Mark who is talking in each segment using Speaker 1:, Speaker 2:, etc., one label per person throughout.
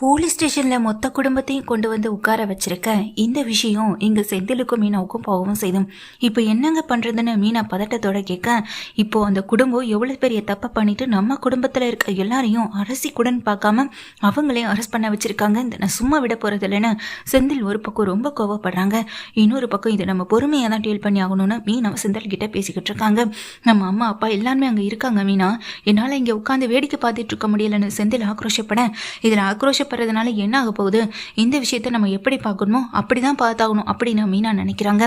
Speaker 1: Police ஸ்டேஷன்ல மொத்த குடும்பத்தையும் கொண்டு வந்து உட்கார வச்சிருக்க இந்த விஷயம் இங்க செந்திலுக்கும் மீனாவுக்கும் போகவும் செய்தும். இப்போ என்னங்க பண்றதுன்னு மீனா பதட்டத்தோட கேட்க இப்போ அந்த குடும்பம் எவ்வளவு பெரிய தப்பை பண்ணிட்டு நம்ம குடும்பத்துல இருக்க எல்லாரையும் அரசி குடன் பார்க்காம அவங்களையும் அரெஸ்ட் பண்ண வச்சிருக்காங்க. இந்த நான் சும்மா விட போறது இல்லைன்னு செந்தில் ஒரு பக்கம் ரொம்ப கோவப்படுறாங்க. இன்னொரு பக்கம் இது நம்ம பொறுமையாக தான் டீல் பண்ணி ஆகணும்னு மீனா செந்தில் கிட்ட பேசிக்கிட்டு இருக்காங்க. நம்ம அம்மா அப்பா எல்லாருமே அங்க இருக்காங்க மீனா. என்னால இங்க உட்காந்து வேடிக்கை பார்த்துட்டு இருக்க முடியலன்னு செந்தில் ஆக்ரோஷப்பட இதுல ஆக்ரோஷப்படுறதுனால என்ன ஆக போகுது? இந்த விஷயத்த நம்ம எப்படி பார்க்கணுமோ அப்படிதான் பார்த்தாகணும் அப்படின்னு மீனா நினைக்கிறாங்க.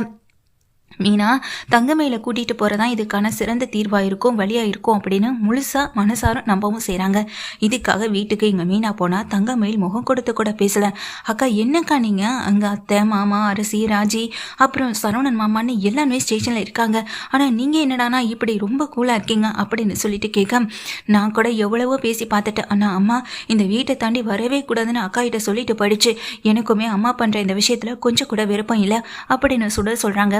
Speaker 1: மீனா தங்கமயில கூட்டிட்டு போறதா இதுக்கான சிறந்த தீர்வா இருக்கும் வழியா இருக்கும் அப்படின்னு முழுசா மனசாரும் நம்பவும் செய்றாங்க. இதுக்காக வீட்டுக்கு இங்க மீனா போனா தங்கமயில் முகம் கொடுத்து கூட பேசல. அக்கா என்னக்கா நீங்க? அங்க அத்தை மாமா அரசி ராஜி அப்புறம் சரவணன் மாமான்னு எல்லாமே ஸ்டேஷன்ல இருக்காங்க. ஆனா நீங்க என்னடானா இப்படி ரொம்ப கூலா இருக்கீங்க? அப்படின்னு சொல்லிட்டு கேட்க நான் கூட எவ்வளவோ பேசி பார்த்துட்டேன். ஆனா அம்மா இந்த வீட்டை தாண்டி வரவே கூடாதுன்னு அக்கா கிட்ட சொல்லிட்டு போயிடுச்சு. எனக்குமே அம்மா பண்ற இந்த விஷயத்துல கொஞ்சம் கூட விருப்பம் இல்லை அப்படின்னு சுட சொல்றாங்க.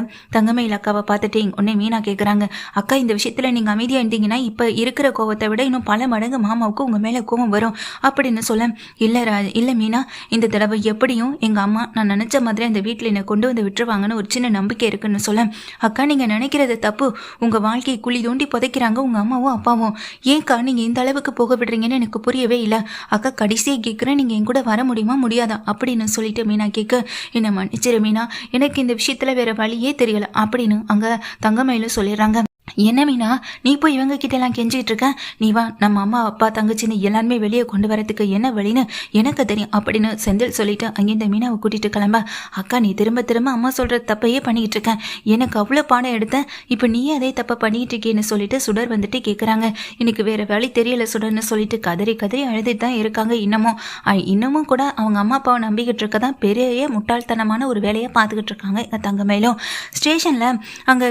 Speaker 1: தங்கமயில் அக்காவை பார்த்துட்டு உடனே மீனா கேட்குறாங்க அக்கா இந்த விஷயத்துல நீங்க அமைதியா இருந்தீங்கன்னா இப்ப இருக்கிற கோவத்தை விட இன்னும் பல மடங்கு மாமாவுக்கு உங்க மேல கோவம் வரும். அப்படின்னு சொல்ல இல்ல ரா இல்ல மீனா இந்த தடவை எப்படியும் எங்க அம்மா நான் நினைச்ச மாதிரி அந்த வீட்டில் என்னை கொண்டு வந்து விட்டுருவாங்கன்னு ஒரு சின்ன நம்பிக்கை இருக்குன்னு சொல்ல. அக்கா நீங்க நினைக்கிறது தப்பு. உங்க வாழ்க்கையை குழி தோண்டி புதைக்கிறாங்க உங்க அம்மாவும் அப்பாவும். ஏன்க்கா நீங்க இந்த அளவுக்கு போக விடுறீங்கன்னு எனக்கு புரியவே இல்லை. அக்கா கடைசியை கேட்குறேன் நீங்க என் கூட வர முடியுமா முடியாதா? அப்படின்னு சொல்லிட்டு மீனா கேட்க என்ன மன்னிச்சிரு மீனா. எனக்கு இந்த விஷயத்துல வேற வழியே தெரியல. அப்படின்னு அங்க தங்கமயிலும் சொல்லிடுறாங்க. என்ன மீனா நீ போய் இவங்க கிட்ட எல்லாம் கெஞ்சிட்டு இருக்க நீ வா நம்ம அம்மா அப்பா தங்கச்சின்னு எல்லாருமே வெளியே கொண்டு வரதுக்கு என்ன வழின்னு எனக்கு தெரியும் அப்படின்னு செந்தில் சொல்லிட்டு அங்கேருந்து மீனாவை கூட்டிட்டு கிளம்ப. அக்கா நீ திரும்ப திரும்ப அம்மா சொல்ற தப்பையே பண்ணிக்கிட்டு இருக்கேன் எனக்கு அவ்வளோ பாடம் எடுத்தேன் இப்போ நீ அதே தப்பை பண்ணிட்டு இருக்கேன்னு சொல்லிட்டு சுடர் வந்துட்டு கேட்குறாங்க எனக்கு வேற வழி தெரியல சுடர்னு சொல்லிட்டு கதறி கதறி அழுதுட்டு தான் இருக்காங்க இன்னமும். இன்னமும் கூட அவங்க அம்மா அப்பாவை நம்பிக்கிட்டு இருக்க தான் பெரிய முட்டாள்தனமான ஒரு வேலையை பார்த்துக்கிட்டு இருக்காங்க எங்கள் தங்கமேலும் ஸ்டேஷனில் அங்கே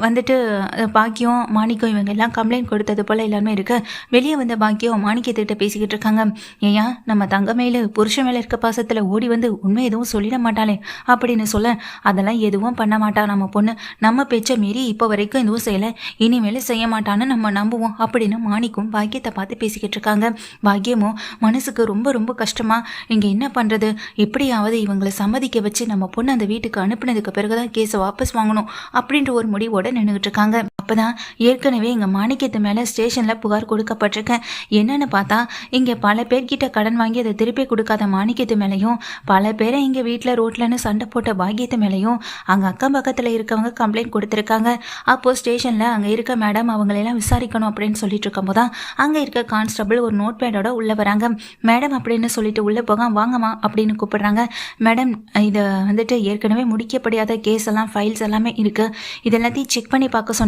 Speaker 1: வந்துட்டு பாக்கியம் மாணிக்கம் இவங்க எல்லாம் கம்ப்ளைண்ட் கொடுத்தது போல் எல்லாருமே இருக்கு. வெளியே வந்த பாக்கியம் மாணிக்கத்துக்கிட்ட பேசிக்கிட்டு இருக்காங்க. ஏயா நம்ம தங்கமேலு புருஷன் மேலே இருக்க பாசத்தில் ஓடி வந்து உண்மை எதுவும் சொல்லிட மாட்டாளே அப்படின்னு சொல்ல அதெல்லாம் எதுவும் பண்ண மாட்டா நம்ம பொண்ணு. நம்ம பேச்சை மீறி இப்போ வரைக்கும் எதுவும் செய்யலை. இனிமேல் செய்ய மாட்டான்னு நம்ம நம்புவோம் அப்படின்னு மாணிக்கும் பாக்கியத்தை பார்த்து பேசிக்கிட்டு இருக்காங்க. பாக்கியமும் மனசுக்கு ரொம்ப ரொம்ப கஷ்டமா இங்கே என்ன பண்ணுறது எப்படியாவது இவங்களை சம்மதிக்க வச்சு நம்ம பொண்ணு அந்த வீட்டுக்கு அனுப்பினதுக்கு பிறகுதான் கேஸை வாபஸ் வாங்கணும் அப்படின்ற ஒரு முடிவோட நின்றுகிட்டு இருக்காங்க. அப்பதான் ஏற்கனவே எங்கள் மாணிக்கத்து மேலே ஸ்டேஷனில் புகார் கொடுக்கப்பட்டிருக்கேன் என்னன்னு பார்த்தா இங்கே பல பேர்கிட்ட கடன் வாங்கி அதை திருப்பி கொடுக்காத மாணிக்கத்து மேலேயும் பல பேரை இங்கே வீட்டில் ரோட்லன்னு சண்டை போட்ட பாக்கியத்து மேலேயும் அங்கே அக்கம் பக்கத்தில் இருக்கவங்க கம்ப்ளைண்ட் கொடுத்துருக்காங்க. அப்போது ஸ்டேஷனில் அங்கே இருக்க மேடம் அவங்களெல்லாம் விசாரிக்கணும் அப்படின்னு சொல்லிட்டு இருக்கும்போது தான் அங்கே இருக்க கான்ஸ்டபிள் ஒரு நோட் பேடோட உள்ளே வராங்க. மேடம் அப்படின்னு சொல்லிட்டு உள்ளே போக வாங்கம்மா அப்படின்னு கூப்பிடுறாங்க. மேடம் இதை வந்துட்டு ஏற்கனவே முடிக்கப்படியாத கேஸ் எல்லாம் ஃபைல்ஸ் எல்லாமே இருக்குது இதெல்லாத்தையும் செக் பண்ணி பார்க்க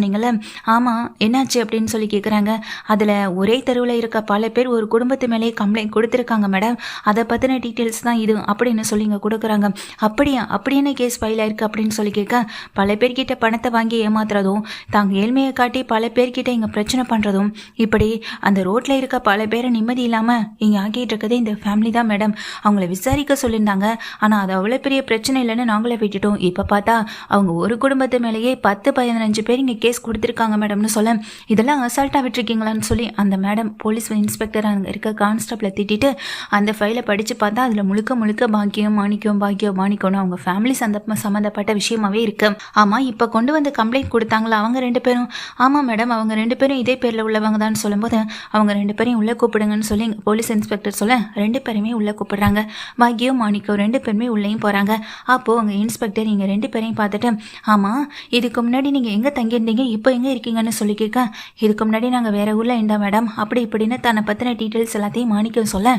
Speaker 1: ஆமாம் என்னாச்சு அப்படின்னு சொல்லி கேட்குறாங்க அதில் ஒரே தெருவில் இருக்க பல பேர் ஒரு குடும்பத்து மேலேயே கம்ப்ளைண்ட் கொடுத்துருக்காங்க மேடம் அதை பற்றின டீட்டெயில்ஸ் தான் இது அப்படின்னு சொல்லி இங்கே கொடுக்குறாங்க. அப்படியா? அப்படி என்ன கேஸ் ஃபைல் ஆயிருக்கு அப்படின்னு சொல்லி கேட்க பல பேர்கிட்ட பணத்தை வாங்கி ஏமாத்துறதும் தாங்க ஏழ்மையை காட்டி பல பேர்கிட்ட இங்கே பிரச்சனை பண்ணுறதும் இப்படி அந்த ரோட்டில் இருக்க பல பேரை நிம்மதி இல்லாமல் இங்கே ஆக்கிட்டு இருக்கதே இந்த ஃபேமிலி தான் மேடம் அவங்கள விசாரிக்க சொல்லியிருந்தாங்க. ஆனால் அது அவ்வளோ பெரிய பிரச்சனை இல்லைன்னு நாங்களே விட்டுட்டோம். இப்போ பார்த்தா அவங்க ஒரு குடும்பத்து மேலேயே பத்து பதினஞ்சு பேர் இங்கே கேஸ் கொடுத்துருக்காங்க மேடம்னு சொல்ல இதெல்லாம் அசால்ட்டாக விட்டுருக்கீங்களான்னு சொல்லி அந்த மேடம் போலீஸ் இன்ஸ்பெக்டர் அங்கே இருக்க கான்ஸ்டபிளை திட்டிட்டு அந்த ஃபைலை படித்து பார்த்தா அதில் முழுக்க முழுக்க பாக்கியம் மாணிக்கம் பாக்கியம் மாணிக்கம்னு அவங்க ஃபேமிலி சந்த சம்மந்தப்பட்ட விஷயமாவே இருக்கு. ஆமாம் இப்போ கொண்டு வந்து கம்ப்ளைண்ட் கொடுத்தாங்களா அவங்க ரெண்டு பேரும்? ஆமாம் மேடம் அவங்க ரெண்டு பேரும் இதே பேரில் உள்ளவங்க தான். சொல்லும்போது அவங்க ரெண்டு பேரையும் உள்ளே கூப்பிடுங்கன்னு சொல்லி போலீஸ் இன்ஸ்பெக்டர் சொல்ல ரெண்டு பேருமே உள்ளே கூப்பிடுறாங்க. பாக்கியம் மாணிக்கம் ரெண்டு பேருமே உள்ளேயும் போகிறாங்க அப்போது அவங்க இன்ஸ்பெக்டர் நீங்கள் ரெண்டு பேரையும் பார்த்துட்டு ஆமாம் இதுக்கு முன்னாடி நீங்கள் எங்கே தங்கியிருந்தீங்க? இப்போ எங்கே இருக்கீங்கன்னு சொல்லி கேட்க இதுக்கு முன்னாடி நாங்கள் வேற ஊரில் இருந்தோம் மேடம் அப்படி இப்படின்னு தன்னை பற்றின டீட்டெயில்ஸ் எல்லாத்தையும் மாணிக்கம் சொல்ல.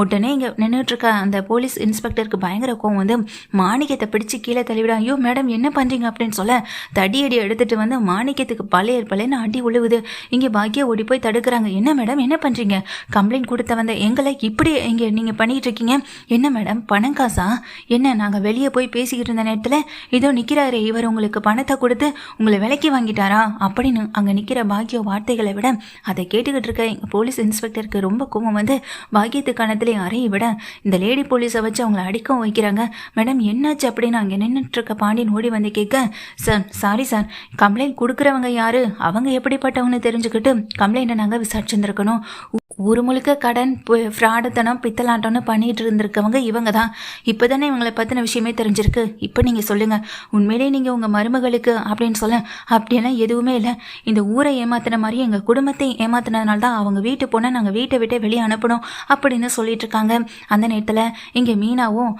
Speaker 1: உடனே இங்கே நின்றுட்டுருக்க அந்த போலீஸ் இன்ஸ்பெக்டருக்கு பயங்கர கோவம் வந்து மாணிக்கத்தை பிடிச்சு கீழே தள்ளிவிட. ஐயோ மேடம் என்ன பண்ணுறீங்க அப்படின்னு சொல்ல தடி அடி எடுத்துட்டு வந்து மாணிக்கத்துக்கு பழைய பழையன்னு அடி உழுவுது. இங்கே பாக்கியா ஓடி போய் தடுக்கிறாங்க. என்ன மேடம் என்ன பண்ணுறீங்க கம்ப்ளைண்ட் கொடுத்த வந்த எங்களை இப்படி இங்கே நீங்கள் பண்ணிகிட்டு இருக்கீங்க? என்ன மேடம் பணம் காசா? என்ன நாங்கள் வெளியே போய் பேசிக்கிட்டு இருந்த நேரத்தில் இதோ நிற்கிறாரு இவர் உங்களுக்கு பணத்தை கொடுத்து உங்களை விலைக்கு வாங்கிட்டாரா? அப்படின்னு அங்கே நிற்கிற பாக்கிய வார்த்தைகளை விட அதை கேட்டுக்கிட்டு இருக்க எங்கள் போலீஸ் இன்ஸ்பெக்டருக்கு ரொம்ப கோபம் வந்து பாக்கியத்து கணத்திலே அறையை விட இந்த லேடி போலீஸை வச்சு அவங்கள அடிக்கவும் வைக்கிறாங்க. மேடம் என்னாச்சு அப்படின்னு அங்கே நின்றுட்டு இருக்க பாண்டியன் ஓடி வந்து கேட்க சார் சாரி சார் கம்ப்ளைண்ட் கொடுக்குறவங்க யாரு? அவங்க எப்படிப்பட்டவங்கன்னு தெரிஞ்சுக்கிட்டு கம்ப்ளைண்ட்டை நாங்கள் விசாரிச்சிருந்துருக்கணும். ஊர் முழுக்க கடன் ஃப்ராடுத்தனம் பித்தலாட்டம்னு பண்ணிட்டு இருந்திருக்கவங்க இவங்க தான் இப்போ தானே இவங்களை பற்றின விஷயமே தெரிஞ்சிருக்கு. இப்போ நீங்கள் சொல்லுங்கள் உண்மையிலே நீங்கள் உங்கள் மருமகளுக்கு அப்படின்னு சொல்ல அப்படியெல்லாம் எதுவுமே இல்லை. இந்த ஊரை ஏமாத்தின மாதிரி எங்கள் குடும்பத்தை ஏமாத்தினதுனால தான் அவங்க வீட்டு போனால் நாங்கள் வீட்டை விட்டே வெளியே அனுப்பணும் அப்படின்னு சொல்லிட்டு இருக்காங்க. அந்த நேரத்தில் இங்கே மீனாவும்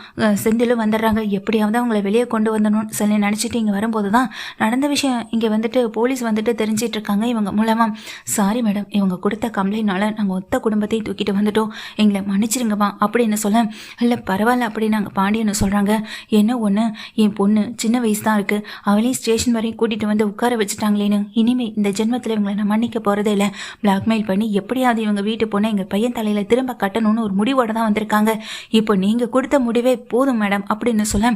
Speaker 1: செந்திலும் வந்துடுறாங்க. எப்படியாவது அவங்கள வெளியே கொண்டு வந்தணும்னு சொல்லி நினச்சிட்டு இங்கே வரும்போது தான் நடந்த விஷயம் இங்கே வந்துட்டு போலீஸ் வந்துட்டு தெரிஞ்சிட்டு இருக்காங்க இவங்க மூலமாக சாரி மேடம் இவங்க கொடுத்த கம்ப்ளைண்ட்னால நாங்கள் மொத்த குடும்பத்தையும் தூக்கிட்டு வந்துட்டோம். எங்களை மன்னிச்சிருங்கம்மா அப்படின்னு சொல்ல? இல்லை பரவாயில்ல அப்படின்னு நாங்கள் பாண்டியன்னு சொல்கிறாங்க என்ன ஒன்று என் பொண்ணு சின்ன வயசு தான் இருக்குது அவளையும் ஸ்டேஷன் வரையும் கூட்டிகிட்டு வந்து உட்கார வச்சுட்டாங்களேன்னு. இனிமேல் இந்த ஜென்மத்தில் இவங்களை நான் மன்னிக்க போகிறதே இல்லை. பிளாக்மெயில் பண்ணி எப்படியாவது இவங்க வீட்டு பொண்ணை எங்கள் பையன் தலையில் திரும்ப கட்டணும்னு ஒரு முடிவோடு தான் வந்திருக்காங்க. இப்போ நீங்கள் கொடுத்த முடிவே போதும் மேடம் அப்படின்னு சொல்ல.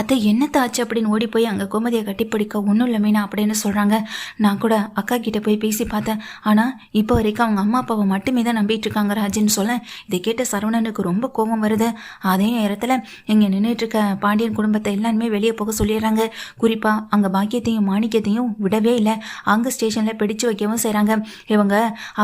Speaker 1: அத்தை என்னத்தை ஆச்சு? அப்படின்னு ஓடி போய் அங்கே கோமதியை கட்டிப்பிடிக்க ஒன்றும் இல்லை மீனா அப்படின்னு சொல்கிறாங்க நான் கூட அக்கா கிட்டே போய் பேசி பார்த்தேன். ஆனால் இப்போ வரைக்கும் அவங்க அம்மா அப்பாவை மட்டுமே தான் நம்பிட்டு இருக்காங்க ராஜின்னு சொல்ல இதை கேட்ட சரவணனுக்கு ரொம்ப கோபம் வருது. அதே நேரத்தில் இங்கே நின்றுட்டு இருக்க பாண்டியன் குடும்பத்தை எல்லாருமே வெளியே போக சொல்லிடுறாங்க. குறிப்பாக அங்கே பாக்கியத்தையும் மாணிக்கத்தையும் விடவே இல்லை. அங்கே ஸ்டேஷனில் பிடிச்சு வைக்கவும் செய்கிறாங்க இவங்க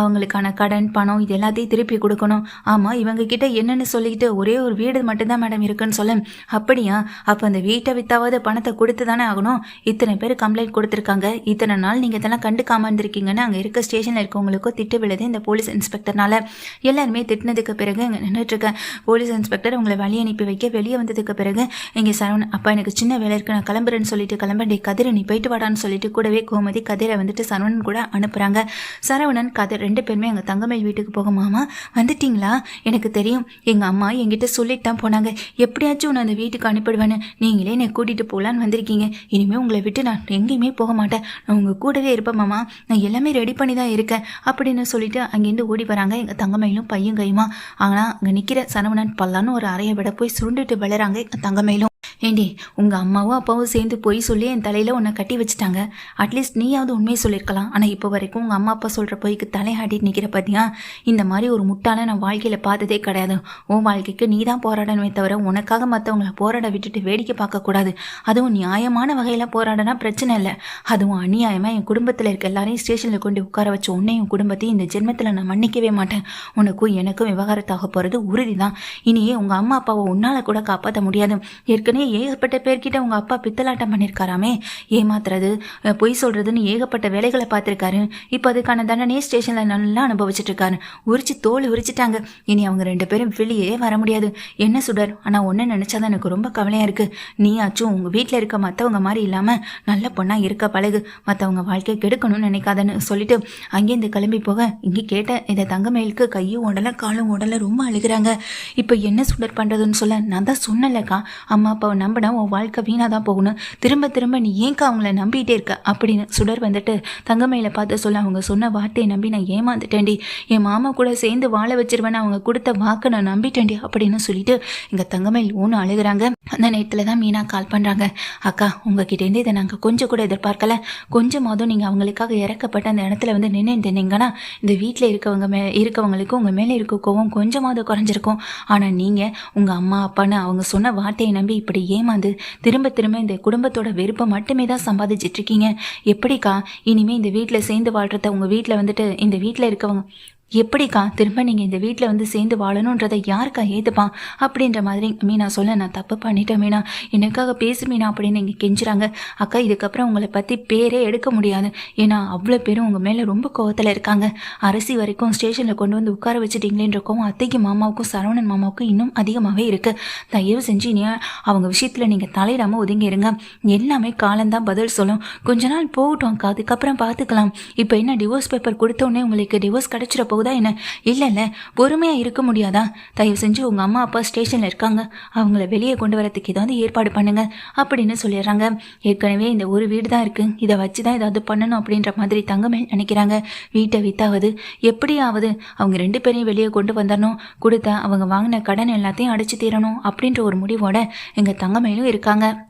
Speaker 1: அவங்களுக்கான கடன் பணம் இது எல்லாத்தையும் திருப்பி கொடுக்கணும். ஆமாம் இவங்க கிட்ட என்னென்னு சொல்லிக்கிட்டு ஒரே ஒரு வீடு மட்டும்தான் மேடம் இருக்குன்னு சொல்ல அப்படியா? அப்போ அந்த வீட்டை வித்தாவது பணத்தை கொடுத்து தானே ஆகணும்? இத்தனை பேர் கம்ப்ளைண்ட் கொடுத்துருக்காங்க. இத்தனை நாள் நீங்கள் இதெல்லாம் கண்டுக்காம இருந்திருக்கீங்கன்னு அங்கே இருக்க ஸ்டேஷனில் இருக்கவங்களுக்கும் திட்டு விழுது இந்த போலீஸ் இன்ஸ்பெக்டர்னால எல்லாருமே திட்டினதுக்கு பிறகு இங்கே நின்றுட்டுருக்கேன் போலீஸ் இன்ஸ்பெக்டர் உங்களை வழி அனுப்பி வைக்க வெளியே வந்ததுக்கு பிறகு இங்கே சரவணன் அப்பா எனக்கு சின்ன வேலை இருக்கு நான் கிளம்புறேன்னு சொல்லிட்டு கிளம்பண்டே கதிரை நீ போயிட்டு வாடான்னு சொல்லிட்டு கூடவே கோமதி கதிரை வந்துட்டு சரவணன் கூட அனுப்புகிறாங்க சரவணன் கதிர் ரெண்டு பேருமே எங்கள் தங்கமேல் வீட்டுக்கு போக மாமா வந்துட்டீங்களா? எனக்கு தெரியும். எங்கள் அம்மா என்கிட்ட சொல்லிட்டு தான் போனாங்க. எப்படியாச்சும் உன்னை அந்த வீட்டுக்கு அனுப்பிடுவேன்னு. நீங்களே என்னை கூட்டிகிட்டு போகலான்னு வந்திருக்கீங்க. இனிமேல் உங்களை விட்டு நான் எங்கேயுமே போக மாட்டேன். நான் உங்கள் கூடவே இருப்பேன் மாமா. நான் எல்லாமே ரெடி பண்ணி தான் இருக்கேன். அப்படின்னு சொல்லிட்டு அங்கேருந்து ஓடி வராங்க எங்கள் தங்கமயிலும் பையன் கையுமா. ஆனால் அங்கே நிற்கிற சரவணன் பல்லான்னு ஒரு அறையை விட போய் சுருண்டுட்டு விளையாங்க எங்கள் தங்கமயிலும். ஏண்டி உங்கள் அம்மாவும் அப்பாவும் சேர்ந்து போய் சொல்லி என் தலையில் உன்னை கட்டி வச்சுட்டாங்க. அட்லீஸ்ட் நீயாவது உண்மையை சொல்லியிருக்கலாம். ஆனால் இப்போ வரைக்கும் உங்கள் அம்மா அப்பா சொல்கிற பொய்க்கு தலையாடி நிற்கிற பார்த்தியா இந்த மாதிரி ஒரு முட்டான நான் வாழ்க்கையில் பார்த்ததே கிடையாது. உன் வாழ்க்கைக்கு நீ தான் போராடணுமே தவிர உனக்காக மற்றவங்களை போராட விட்டுட்டு வேடிக்கை பார்க்கக்கூடாது அதுவும் நியாயமான வகையில் போராடனா பிரச்சனை இல்லை. அதுவும் அநியாயமாக என் குடும்பத்தில் இருக்க எல்லாரையும் ஸ்டேஷனில் கொண்டு உட்கார வச்ச உன்னையும் என் குடும்பத்தையும் இந்த ஜென்மத்தில் நான் மன்னிக்கவே மாட்டேன். உனக்கும் எனக்கும் விவகாரத்தாக போகிறது உறுதி தான் இனியே உங்கள் அம்மா அப்பாவை உன்னால் கூட காப்பாற்ற முடியாது. ஏற்கனவே ஏகப்பட்ட பேர்கிட்ட உங்கள் அப்பா பித்தலாட்டம் பண்ணியிருக்காராமே ஏமாத்துறது பொய் சொல்கிறதுன்னு ஏகப்பட்ட வேலைகளை பார்த்துருக்காரு. இப்போ அதுக்கான தண்டனையே ஸ்டேஷனில் நல்லா அனுபவிச்சுட்டு இருக்காரு உரிச்சு தோல் உரிச்சிட்டாங்க. இனி அவங்க ரெண்டு பேரும் வெளியே வர முடியாது. என்ன சுடர்? ஆனால் ஒன்று நினச்சாதான் எனக்கு ரொம்ப கவலையாக இருக்குது நீயாச்சும் உங்கள் வீட்டில் இருக்க மற்றவங்க மாதிரி இல்லாமல் நல்ல பொண்ணாக இருக்க பழகு. மற்றவங்க வாழ்க்கையை கெடுக்கணும்னு நினைக்காதன்னு சொல்லிட்டு அங்கேருந்து கிளம்பி போக இங்கே கேட்ட இந்த தங்கமயிலுக்கு கையும் உடலை காலும் உடலை ரொம்ப அழுகிறாங்க. இப்போ என்ன சுடர் பண்ணுறதுன்னு சொல்ல நான் தான் சொன்னலக்கா அம்மா அப்பாவை நம்பினா உன் வாழ்க்கை வீணாக தான் போகணும் திரும்ப திரும்ப நீ ஏன்க்கா அவங்கள நம்பிட்டே இருக்க? அப்படின்னு சுடர் வந்துட்டு தங்கமயில பார்த்து சொல்ல அவங்க சொன்ன வார்த்தையை நம்பி நான் ஏமாந்துட்டேன்டி. என் மாமா கூட சேர்ந்து வாழ வச்சிருவேன்னு அவங்க கொடுத்த வாக்கை நான் நம்பிட்டேன்டி அப்படின்னு சொல்லிட்டு இங்கே தங்கமையில் ஒன்று அழுகுறாங்க. அந்த நேரத்தில் தான் மீனா கால் பண்ணுறாங்க அக்கா உங்ககிட்டேருந்து இதை நாங்கள் கொஞ்சம் கூட எதிர்பார்க்கல. கொஞ்சமாவதும் நீங்கள் அவங்களுக்காக இறக்கப்பட்ட அந்த இடத்துல வந்து நின்று இருந்தீங்கன்னா இந்த வீட்டில் இருக்கவங்க மே இருக்கவங்களுக்கு உங்கள் மேலே இருக்க கோவம் கொஞ்சமாவது குறைஞ்சிருக்கும். ஆனால் நீங்கள் உங்கள் அம்மா அப்பான்னு அவங்க சொன்ன வார்த்தையை நம்பி இப்படி ஏமாந்து திரும்ப திரும்ப இந்த குடும்பத்தோட வெறுப்பை மட்டுமே தான் சம்பாதிச்சிட்டு இருக்கீங்க. எப்படிக்கா? இனிமே இந்த வீட்டில் சேர்ந்து வாழ்றத உங்கள் வீட்டில் வந்துட்டு இந்த வீட்டில் இருக்கவங்க எப்படிக்கா திரும்ப நீங்கள் இந்த வீட்டில் வந்து சேர்ந்து வாழணுன்றதை யாருக்கா ஏற்றுப்பான் அப்படின்ற மாதிரி மீனா சொல்ல நான் தப்பு பண்ணிட்டேன் மீனா. எனக்காக பேசு மீனா அப்படின்னு இங்கே கெஞ்சுறாங்க. அக்கா இதுக்கப்புறம் உங்களை பற்றி பேரே எடுக்க முடியாது. ஏன்னா அவ்வளோ பேரும் உங்கள் மேலே ரொம்ப கோவத்தில் இருக்காங்க. அரசி வரைக்கும் ஸ்டேஷனில் கொண்டு வந்து உட்கார வச்சுட்டீங்களேன்ற கோவம் அத்தைக்கு மாமாவுக்கும் சரவணன் மாமாவுக்கும் இன்னும் அதிகமாகவே இருக்குது தயவு செஞ்சு நீ அவங்க விஷயத்தில் நீங்கள் தலையிடாமல் ஒதுங்கி இருங்க எல்லாமே காலந்தான் பதில் சொல்லும். கொஞ்ச நாள் போகட்டும் அக்கா. அதுக்கப்புறம் பார்த்துக்கலாம் இப்போ என்ன டிவோர்ஸ் பேப்பர் கொடுத்தோடனே உங்களுக்கு டிவோர்ஸ் கிடச்சிட போகுதா. என்ன? இல்லை இல்லை பொறுமையாக இருக்க முடியாதா? தயவு செஞ்சு உங்கள் அம்மா அப்பா ஸ்டேஷனில் இருக்காங்க. அவங்கள வெளியே கொண்டு வரதுக்கு ஏதாவது ஏற்பாடு பண்ணுங்க அப்படின்னு சொல்லிடுறாங்க. ஏற்கனவே இந்த ஒரு வீடு தான் இருக்குது இதை வச்சு தான் ஏதாவது பண்ணணும் அப்படின்ற மாதிரி தங்கமேல் நினைக்கிறாங்க. வீட்டை வித்தாவது எப்படியாவது அவங்க ரெண்டு பேரையும் வெளியே கொண்டு வந்துடணும். கொடுத்த அவங்க வாங்கின கடன் எல்லாத்தையும் அடைச்சு தீரணும் அப்படின்ற ஒரு முடிவோட எங்கள் தங்கமேலும் இருக்காங்க.